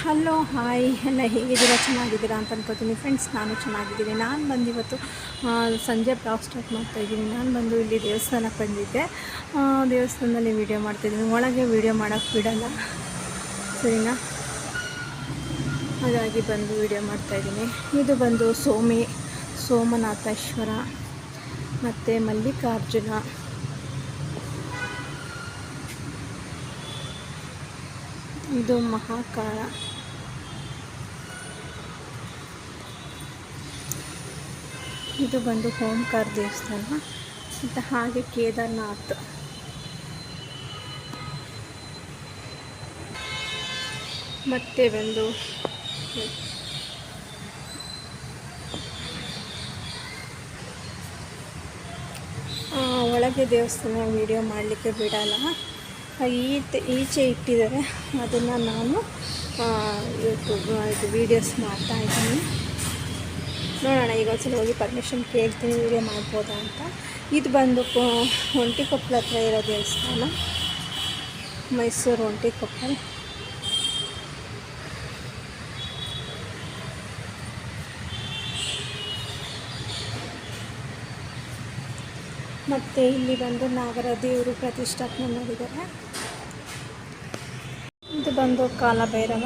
Hello, hi. ಎಲ್ಲ ಹೇಗಿದ್ದೀರಾ? ಚೆನ್ನಾಗಿದ್ದೀರಾ ಅಂತ ಅನ್ಕೋತೀನಿ. ಫ್ರೆಂಡ್ಸ್ ನಾನು ಚೆನ್ನಾಗಿದ್ದೀನಿ. ನಾನು ಬಂದು ಇವತ್ತು ಸಂಜೆ ಬ್ಲಾಗ್ ಸ್ಟಾರ್ಟ್ ಮಾಡ್ತಾಯಿದ್ದೀನಿ ನಾನು ಬಂದು ಇಲ್ಲಿ ದೇವಸ್ಥಾನಕ್ಕೆ ಬಂದಿದ್ದೆ. ದೇವಸ್ಥಾನದಲ್ಲಿ ವೀಡಿಯೋ ಮಾಡ್ತಾಯಿದ್ದೀನಿ ಒಳಗೆ ವೀಡಿಯೋ ಮಾಡೋಕ್ಕೆ ಬಿಡಲ್ಲ. ಸರಿನಾ? ಹಾಗಾಗಿ ಬಂದು ವೀಡಿಯೋ ಮಾಡ್ತಾಯಿದ್ದೀನಿ ಇದು ಬಂದು ಸೋಮಿ, ಸೋಮನಾಥೇಶ್ವರ ಮತ್ತು ಮಲ್ಲಿಕಾರ್ಜುನ. ಇದು ಮಹಾಕಾಳ ಇದು ಬಂದು ಓಂಕಾರ ದೇವಸ್ಥಾನ. ಮತ್ತು ಹಾಗೆ ಕೇದಾರ್ನಾಥ್. ಮತ್ತೆ ಬಂದು ಒಳಗೆ ದೇವಸ್ಥಾನ ವಿಡಿಯೋ ಮಾಡಲಿಕ್ಕೆ ಬಿಡಲ್ಲ. ಈಚೆ ಈಚೆ ಇಟ್ಟಿದ್ದಾರೆ. ಅದನ್ನು ನಾನು ಯೂಟ್ಯೂಬ್ ಇದು ವೀಡಿಯೋಸ್ ಮಾಡ್ತಾ ಇದ್ದೀನಿ. ನೋಡೋಣ ಈಗ ಒಂದ್ಸಲ ಹೋಗಿ ಪರ್ಮಿಷನ್ ಕೇಳ್ತೀನಿ ವೀಡಿಯೋ ಮಾಡ್ಬೋದಾ ಅಂತ. ಇದು ಬಂದು ಒಂಟಿ ಕೊಪ್ಪಲ ಹತ್ರ ಇರೋ ದೇವಸ್ಥಾನ. ಮೈಸೂರು ಒಂಟಿಕೊಪ್ಪಲ್ ಮತ್ತು ಇಲ್ಲಿ ಬಂದು ನಾಗರ ದೇವರು ಪ್ರತಿಷ್ಠಾಪನೆ ಮಾಡಿದ್ದಾರೆ. ಇದು ಬಂದು ಕಾಲಭೈರವ.